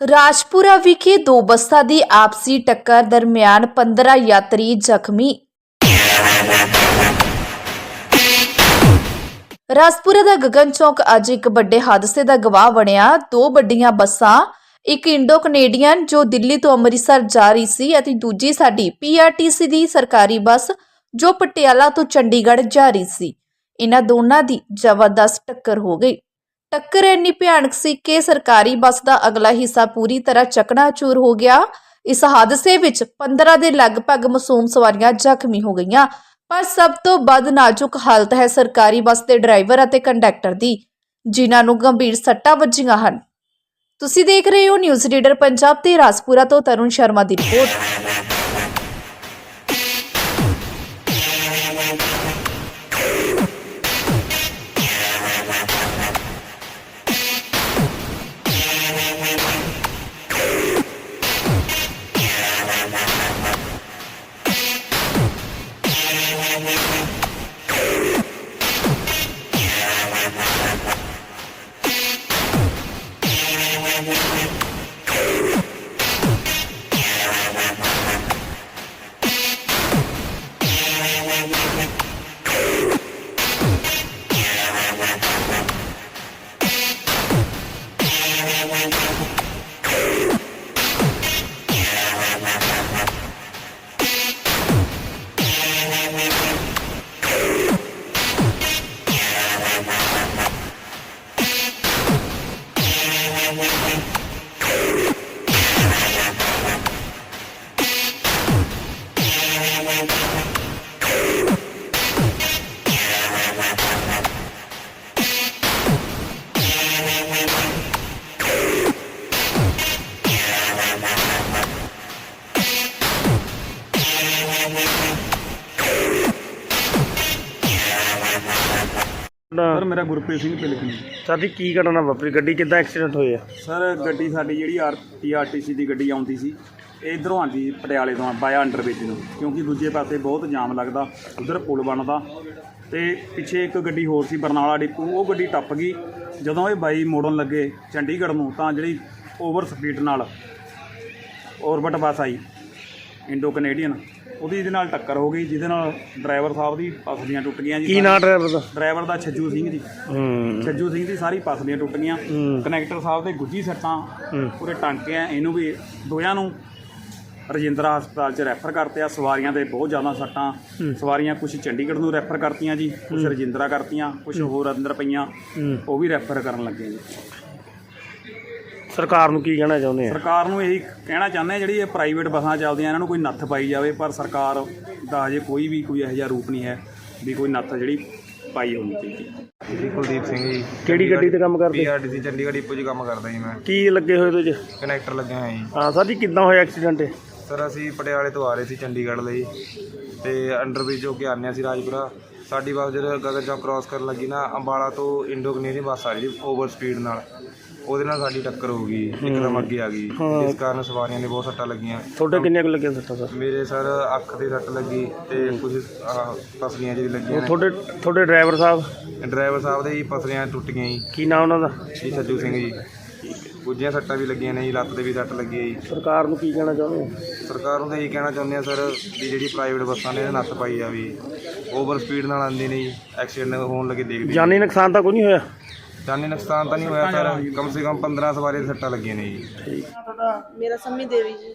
ਰਾਜਪੁਰਾ ਵਿਖੇ ਦੋ ਬੱਸਾਂ ਦੀ ਆਪਸੀ ਟੱਕਰ ਦਰਮਿਆਨ 15 ਯਾਤਰੀ ਜ਼ਖਮੀ। ਰਾਜਪੁਰਾ ਦਾ ਗਗਨ ਚੌਕ ਅੱਜ ਇੱਕ ਵੱਡੇ ਹਾਦਸੇ ਦਾ ਗਵਾਹ ਬਣਿਆ। ਦੋ ਵੱਡੀਆਂ ਬੱਸਾਂ, ਇੱਕ ਇੰਡੋ ਕੈਨੇਡੀਅਨ ਜੋ ਦਿੱਲੀ ਤੋਂ ਅੰਮ੍ਰਿਤਸਰ ਜਾ ਰਹੀ ਸੀ ਅਤੇ ਦੂਜੀ ਸਾਡੀ ਪੀਆਰਟੀਸੀ ਦੀ ਸਰਕਾਰੀ ਬੱਸ ਜੋ ਪਟਿਆਲਾ ਤੋਂ ਚੰਡੀਗੜ੍ਹ ਜਾ ਰਹੀ ਸੀ। ਇਹਨਾਂ ਦੋਨਾਂ ਦੀ ਜ਼ਬਰਦਸਤ ਟੱਕਰ ਹੋ ਗਈ। ਟੱਕਰ ਇੰਨੀ ਭਿਆਨਕ ਸੀ ਕਿ ਸਰਕਾਰੀ ਬੱਸ ਦਾ ਅਗਲਾ ਹਿੱਸਾ ਪੂਰੀ ਤਰ੍ਹਾਂ ਚਕਨਾਚੂਰ ਹੋ ਗਿਆ। ਇਸ ਹਾਦਸੇ ਵਿੱਚ 15 ਦੇ ਲਗਭਗ ਮਾਸੂਮ ਸਵਾਰੀਆਂ ਜ਼ਖਮੀ ਹੋ ਗਈਆਂ। ਪਰ ਸਭ ਤੋਂ ਵੱਧ ਨਾਜ਼ੁਕ ਹਾਲਤ ਹੈ ਸਰਕਾਰੀ ਬੱਸ ਦੇ ਡਰਾਈਵਰ ਅਤੇ ਕੰਡਕਟਰ ਦੀ, ਜਿਨ੍ਹਾਂ ਨੂੰ ਗੰਭੀਰ ਸੱਟਾਂ ਵੱਜੀਆਂ ਹਨ। ਤੁਸੀਂ ਦੇਖ ਰਹੇ ਹੋ ਨਿਊਜ਼ ਰੀਡਰ ਪੰਜਾਬ ਤੇ ਰਾਜਪੁਰਾ ਤੋਂ ਤਰੁਣ ਸ਼ਰਮਾ ਦੀ ਰਿਪੋਰਟ। ਸਰ ਮੇਰਾ ਗੁਰਪ੍ਰੀਤ ਸਿੰਘ ਪਿਲਕਣੀ ਸਾਡੀ ਕੀ ਘਟਨਾ ਵਾਪਰੀ? ਗੱਡੀ ਕਿੱਦਾਂ ਐਕਸੀਡੈਂਟ ਹੋਇਆ ਸਰ ਗੱਡੀ ਸਾਡੀ ਜਿਹੜੀ ਆਰਟੀਆਰਟੀਸੀ ਦੀ ਗੱਡੀ ਆਉਂਦੀ ਸੀ ਇਹ ਇਧਰੋਂ ਆਉਂਦੀ ਸੀ ਪਟਿਆਲੇ ਤੋਂ ਬਾਇਆ ਅੰਡਰਬ੍ਰਿਜ ਨੂੰ ਕਿਉਂਕਿ ਦੂਜੇ ਪਾਸੇ ਬਹੁਤ ਜਾਮ ਲੱਗਦਾ ਉਧਰ ਪੁਲ ਬਣਦਾ। ਤੇ ਪਿੱਛੇ ਇੱਕ ਗੱਡੀ ਹੋਰ ਸੀ ਬਰਨਾਲਾ ਡਿਪੂ ਉਹ ਗੱਡੀ ਟੱਪ ਗਈ। ਜਦੋਂ ਇਹ ਬਾਈ ਮੋੜਨ ਲੱਗੇ ਚੰਡੀਗੜ੍ਹ ਨੂੰ ਤਾਂ ਜਿਹੜੀ ਓਵਰ ਸਪੀਡ ਨਾਲ ਔਰਬਿਟ ਬੱਸ ਆਈ ਇੰਡੋ ਕੈਨੇਡੀਅਨ ਉਹਦੀ ਇਹਦੇ ਨਾਲ ਟੱਕਰ ਹੋ ਗਈ ਜਿਹਦੇ ਨਾਲ ਡਰਾਈਵਰ ਸਾਹਿਬ ਦੀ ਪਸਲੀਆਂ ਟੁੱਟ ਗਈਆਂ ਜੀ। ਕੀ ਨਾਂ ਡਰਾਈਵਰ ਦਾ? ਡਰਾਈਵਰ ਦਾ ਛੱਜੂ ਸਿੰਘ ਜੀ। ਹੂੰ। ਛੱਜੂ ਸਿੰਘ ਦੀ ਸਾਰੀ ਪਸਲੀਆਂ ਟੁੱਟ ਗਈਆਂ। ਕਨੈਕਟਰ ਸਾਹਿਬ ਦੇ ਗੁੱਜੀ ਸੱਟਾਂ। ਪੂਰੇ ਟਾਂਕੇ ਆ। ਇਹਨੂੰ ਵੀ ਦੋਆਂ ਨੂੰ ਰਜਿੰਦਰਾ ਹਸਪਤਾਲ 'ਚ ਰੈਫਰ ਕਰਤੇ ਆ। ਸਵਾਰੀਆਂ ਦੇ ਬਹੁਤ ਜ਼ਿਆਦਾ ਸੱਟਾਂ। ਸਵਾਰੀਆਂ ਕੁਝ ਚੰਡੀਗੜ੍ਹ ਨੂੰ ਰੈਫਰ ਕਰਤੀਆਂ ਜੀ ਕੁਝ ਰਜਿੰਦਰਾ ਕਰਤੀਆਂ ਕੁਝ ਹੋਰ ਅੰਦਰ ਪਈਆਂ। ਉਹ ਵੀ ਰੈਫਰ ਕਰਨ ਲੱਗੇ ਜੀ। ਸਰਕਾਰ ਨੂੰ ਕੀ ਕਹਿਣਾ ਚਾਹੁੰਦੇ ਆ? ਸਰਕਾਰ ਨੂੰ ਇਹੀ ਕਹਿਣਾ ਚਾਹੁੰਦੇ ਆ ਜਿਹੜੀ ਇਹ ਪ੍ਰਾਈਵੇਟ ਬੱਸਾਂ ਚੱਲਦੀਆਂ ਇਹਨਾਂ ਨੂੰ ਕੋਈ ਨੱਥ ਪਾਈ ਜਾਵੇ ਪਰ ਸਰਕਾਰ ਦਾ ਹਜੇ ਕੋਈ ਵੀ ਕੋਈ ਇਹੋ ਜਿਹਾ ਰੂਪ ਨਹੀਂ ਹੈ ਵੀ ਕੋਈ ਨੱਥ ਜਿਹੜੀ ਪਾਈ ਹੋਣੀ ਚਾਹੀਦੀ। ਹੈ ਜੀ ਕੁਲਦੀਪ ਸਿੰਘ ਜੀ ਕਿਹੜੀ ਗੱਡੀ ਤੇ ਕੰਮ ਕਰਦੇ? ਪੀਆਰਟੀਸੀ ਚੰਡੀਗੜ੍ਹ ਡਿਪੂ 'ਚ ਕੰਮ ਕਰਦਾ ਜੀ ਮੈਂ। ਕੀ ਲੱਗੇ ਹੋਏ ਚ? ਕਨੈਕਟਰ ਲੱਗਿਆ ਹੋਇਆ ਜੀ। ਹਾਂ ਸਰ ਜੀ ਕਿੱਦਾਂ ਹੋਇਆ ਐਕਸੀਡੈਂਟ ਸਰ ਅਸੀਂ ਪਟਿਆਲੇ ਤੋਂ ਆ ਰਹੇ ਸੀ ਚੰਡੀਗੜ੍ਹ ਲਈ ਤੇ ਅੰਡਰਬ੍ਰਿਜ ਹੋ ਕੇ ਆਉਂਦੇ ਸੀ ਰਾਜਪੁਰਾ। ਸਾਡੀ ਬੱਸ ਜਦੋਂ ਗਗਨ ਚੌਕ ਕ੍ਰਾਸ ਕਰਨ ਲੱਗੀ ਨਾ ਅੰਬਾਲਾ ਤੋਂ ਇੰਡੋ ਕਨੇਡੀ ਬੱਸ ਆ ਰਹੀ ਸੀ ਓਵਰ ਸਪੀਡ ਨਾਲ। ਉਹਦੇ ਨਾਲ ਸਾਡੀ ਟੱਕਰ ਹੋ ਗਈ ਇੱਕਦਮ ਅੱਗੇ ਆ ਗਈ। ਇਸ ਕਾਰਨ ਸਵਾਰੀਆਂ ਨੇ ਬਹੁਤ ਸੱਟਾਂ ਲੱਗੀਆਂ। ਤੁਹਾਡੇ ਕਿੰਨੇ ਕੁ ਲੱਗੇ ਸੱਟਾਂ ਸਰ? ਮੇਰੇ ਸਰ ਅੱਖ ਤੇ ਸੱਟ ਲੱਗੀ ਤੇ ਕੁਝ ਆਹ, ਪਸਲੀਆਂ ਜਿਹੜੀ ਲੱਗੀਆਂ ਨੇ। ਤੁਹਾਡੇ ਤੁਹਾਡੇ ਡਰਾਈਵਰ ਸਾਹਿਬ? ਡਰਾਈਵਰ ਸਾਹਿਬ ਦੇ ਜੀ ਪਸਲੀਆਂ ਟੁੱਟ ਗਈਆਂ ਜੀ। ਕੀ ਨਾਂ ਉਹਨਾਂ ਦਾ? ਜੀ ਸੱਜੂ ਸਿੰਘ ਜੀ। ਗੁੱਜੀਆਂ ਸੱਟਾਂ ਵੀ ਲੱਗੀਆਂ ਨੇ ਜੀ ਲੱਤ ਤੇ ਵੀ ਸੱਟ ਲੱਗੀ ਹੈ ਜੀ। ਸਰਕਾਰ ਨੂੰ ਕੀ ਕਹਿਣਾ ਚਾਹੁੰਦੇ ਆ ਸਰਕਾਰ ਨੂੰ ਤਾਂ ਇਹ ਕਹਿਣਾ ਚਾਹੁੰਦੇ ਆ ਸਰ ਵੀ ਜਿਹੜੀ ਪ੍ਰਾਈਵੇਟ ਬੱਸਾਂ ਨੇ ਇਹਦੇ ਨੱਥ ਪਾਈ ਜਾਵੇ ਓਵਰ ਸਪੀਡ ਨਾਲ ਆਉਂਦੇ ਨੇ ਜੀ ਐਕਸੀਡੈਂਟ ਹੋਣ ਲੱਗੇ ਦੇਖਦੇ ਜਾਨੀ ਨੁਕਸਾਨ ਤਾਂ ਕੋਈ ਨਹੀਂ ਹੋਇਆ? ਜਾਨੀ ਨੁਕਸਾਨ ਤਾਂ ਨਹੀਂ ਹੋਇਆ ਸਰ ਕਮ ਸੇ ਕਮ 15 ਸਵਾਰੀ ਦੀਆਂ ਸੱਟਾਂ ਲੱਗੀਆਂ ਨੇ ਜੀ। ਮੇਰਾ ਸੰਮੀ ਦੇਵੀ ਜੀ।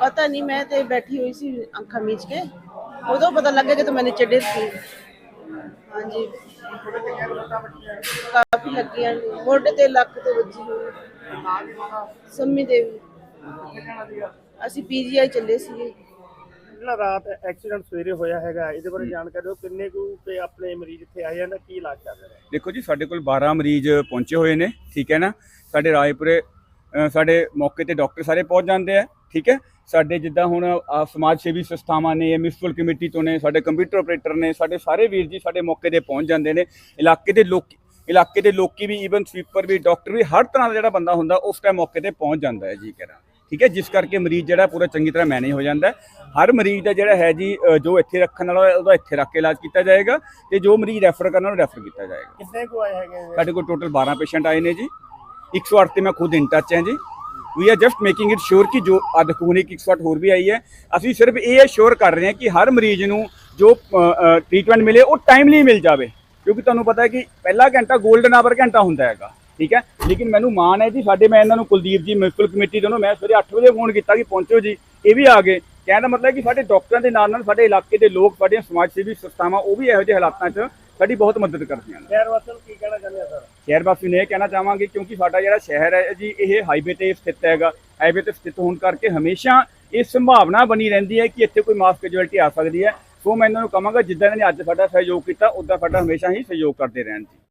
ਪਤਾ ਨਹੀਂ, ਮੈਂ ਤੇ ਬੈਠੀ ਹੋਈ ਸੀ ਅੱਖਾਂ ਮੀਚ ਕੇ। ਉਦੋਂ ਪਤਾ ਲੱਗਾ ਕਿ ਤਾਂ ਮੈंने ਚੱਡੇ ਸੀ। ਹਾਂਜੀ। ਕਾਫੀ ਲੱਗੀਆਂ ਨੇ। ਮੋਢੇ ਤੇ ਲੱਕ ਤੇ ਵੱਜੀ ਹੋਈ। ਸੰਮੀ ਦੇਵੀ। ਅਸੀਂ ਪੀਜੀਆਈ ਚੱਲੇ ਸੀ ਜਿਹੜਾ ਰਾਤ ਐਕਸੀਡੈਂਟ ਸਵੇਰੇ ਹੋਇਆ ਹੈਗਾ ਇਹਦੇ ਬਾਰੇ ਜਾਣਕਾਰੀ ਦਿਓ ਕਿੰਨੇ ਕੁ ਤੇ ਆਪਣੇ ਮਰੀਜ਼ ਇੱਥੇ ਆਏ ਜਾਂਦਾ ਕੀ ਇਲਾਜ ਚੱਲ ਰਿਹਾ ਦੇਖੋ ਜੀ ਸਾਡੇ ਕੋਲ 12 ਮਰੀਜ਼ ਪਹੁੰਚੇ ਹੋਏ ਨੇ ਠੀਕ ਹੈ ਨਾ? ਸਾਡੇ ਰਾਏਪੁਰੇ ਸਾਡੇ ਮੌਕੇ ਤੇ ਡਾਕਟਰ ਸਾਰੇ ਪਹੁੰਚ ਜਾਂਦੇ ਆ ਠੀਕ ਹੈ? ਸਾਡੇ ਜਿੱਦਾਂ ਹੁਣ ਸਮਾਜ ਸੇਵੀ ਸੰਸਥਾਵਾਂ ਨੇ ਮਿਊਨਿਸਪਲ ਕਮੇਟੀ ਤੋਂ ਨੇ ਸਾਡੇ ਕੰਪਿਊਟਰ ਆਪਰੇਟਰ ਨੇ ਸਾਡੇ ਸਾਰੇ ਵੀਰ ਜੀ ਸਾਡੇ ਮੌਕੇ ਤੇ ਪਹੁੰਚ ਜਾਂਦੇ ਨੇ। ਇਲਾਕੇ ਦੇ ਲੋਕ ਇਲਾਕੇ ਦੇ ਲੋਕੀ ਵੀ ਈਵਨ ਸਵੀਪਰ ਵੀ ਡਾਕਟਰ ਵੀ ਹਰ ਤਰ੍ਹਾਂ ਦਾ ਜਿਹੜਾ ਬੰਦਾ ਹੁੰਦਾ ਉਸ ਟਾਈਮ ਮੌਕੇ ਤੇ ਪਹੁੰਚ ਜਾਂਦਾ ਹੈ ਜੀ ਕਰਾਂ ਠੀਕ ਹੈ ਜਿਸ ਕਰਕੇ ਮਰੀਜ਼ ਜਿਹੜਾ ਪੂਰਾ ਚੰਗੀ ਤਰ੍ਹਾਂ ਮੈਨੇਜ ਹੋ ਜਾਂਦਾ ਹਰ ਮਰੀਜ਼ ਦਾ ਜਿਹੜਾ ਹੈ ਜੀ ਜੋ ਇੱਥੇ ਰੱਖਣ ਵਾਲਾ ਉਹਦਾ ਇੱਥੇ ਰੱਖ ਕੇ ਇਲਾਜ ਕੀਤਾ ਜਾਏਗਾ ਤੇ ਜੋ ਮਰੀਜ਼ ਰੈਫਰ ਕਰਨਾ ਉਹਨੂੰ ਰੈਫਰ ਕੀਤਾ ਜਾਏਗਾ। ਕਿੰਨੇ ਕੁ ਆਏ ਹੈਗੇ ਸਾਡੇ ਕੋਲ ਟੋਟਲ 12 ਪੇਸ਼ੈਂਟ ਆਏ ਨੇ ਜੀ। 108 ਤੇ ਮੈਂ ਖੁਦ ਇਨ ਟੱਚ ਹਾਂ ਜੀ। We are just making it sure ਕਿ ਜੋ ਆ ਦੇਖੋ ਹੁਣ ਇੱਕ 108 ਹੋਰ ਵੀ ਆਈ ਹੈ। ਅਸੀਂ ਸਿਰਫ ਇਹ ਸ਼ੋਰ ਕਰ ਰਹੇ ਹਾਂ ਕਿ ਹਰ ਮਰੀਜ਼ ਨੂੰ ਜੋ ਟ੍ਰੀਟਮੈਂਟ ਮਿਲੇ ਉਹ ਟਾਈਮਲੀ ਮਿਲ ਜਾਵੇ। ਕਿਉਂਕਿ ਤੁਹਾਨੂੰ ਪਤਾ ਹੈ ਕਿ ਪਹਿਲਾ ਘੰਟਾ 골ਡਨ ਆਵਰ ਘੰਟਾ ਹੁੰਦਾ ਹੈਗਾ। ਠੀਕ ਹੈ? ਲੇਕਿਨ ਮੈਨੂੰ ਮਾਣ ਹੈ ਜੀ ਸਾਡੇ ਮੈਂ ਇਹਨਾਂ ਨੂੰ ਕੁਲਦੀਪ ਜੀ ਮਿਊਨਿਸਪਲ ਕਮੇਟੀ ਤੋਂ ਮੈਂ ਸਵੇਰੇ 8 ਵਜੇ ਫੋਨ ਕੀਤਾ ਕਿ ਪਹੁੰਚੋ ਜੀ ਇਹ ਵੀ ਆ ਗਏ। ਕਹਿਣ ਦਾ ਮਤਲਬ ਹੈ ਕਿ ਸਾਡੇ ਡਾਕਟਰਾਂ ਦੇ ਨਾਲ ਨਾਲ ਸਾਡੇ ਇਲਾਕੇ ਦੇ ਲੋਕ ਸਾਡੀਆਂ ਸਮਾਜ ਸੇਵੀ ਸੰਸਥਾਵਾਂ ਉਹ ਵੀ ਇਹੋ ਜਿਹੇ ਹਾਲਾਤਾਂ 'ਚ ਸਾਡੀ ਬਹੁਤ ਮਦਦ ਕਰਦੀਆਂ ਨੇ। ਸ਼ਹਿਰ ਵਾਸੀਆਂ ਨੂੰ ਕੀ ਕਹਿਣਾ ਚਾਹੁੰਦੇ ਆ ਸਰ? ਸ਼ਹਿਰ ਵਾਸੀ ਨੂੰ ਇਹ ਕਹਿਣਾ ਚਾਹਾਂਗੇ ਕਿਉਂਕਿ ਸਾਡਾ ਜਿਹੜਾ ਸ਼ਹਿਰ ਹੈ ਜੀ ਇਹ ਹਾਈਵੇ ਤੇ ਸਥਿਤ ਹੈਗਾ। ਹਾਈਵੇ ਤੇ ਸਥਿਤ ਹੋਣ ਕਰਕੇ ਹਮੇਸ਼ਾ ਇਹ ਸੰਭਾਵਨਾ ਬਣੀ ਰਹਿੰਦੀ ਹੈ ਕਿ ਇੱਥੇ ਕੋਈ ਮਾਸ ਕੈਜੁਅਲਟੀ ਆ ਸਕਦੀ ਹੈ। ਸੋ ਮੈਂ ਇਹਨਾਂ ਨੂੰ ਕਹਾਂਗਾ ਜਿੱਦਾਂ ਇਹਨਾਂ ਨੇ ਅੱਜ ਸਾਡਾ ਸਹਿਯੋਗ ਕੀਤਾ ਉਦਾਂ ਸਾਡਾ ਹਮੇਸ਼ਾ ਹੀ ਸਹਿਯੋਗ ਕਰਦੇ ਰਹਿਣ ਜੀ।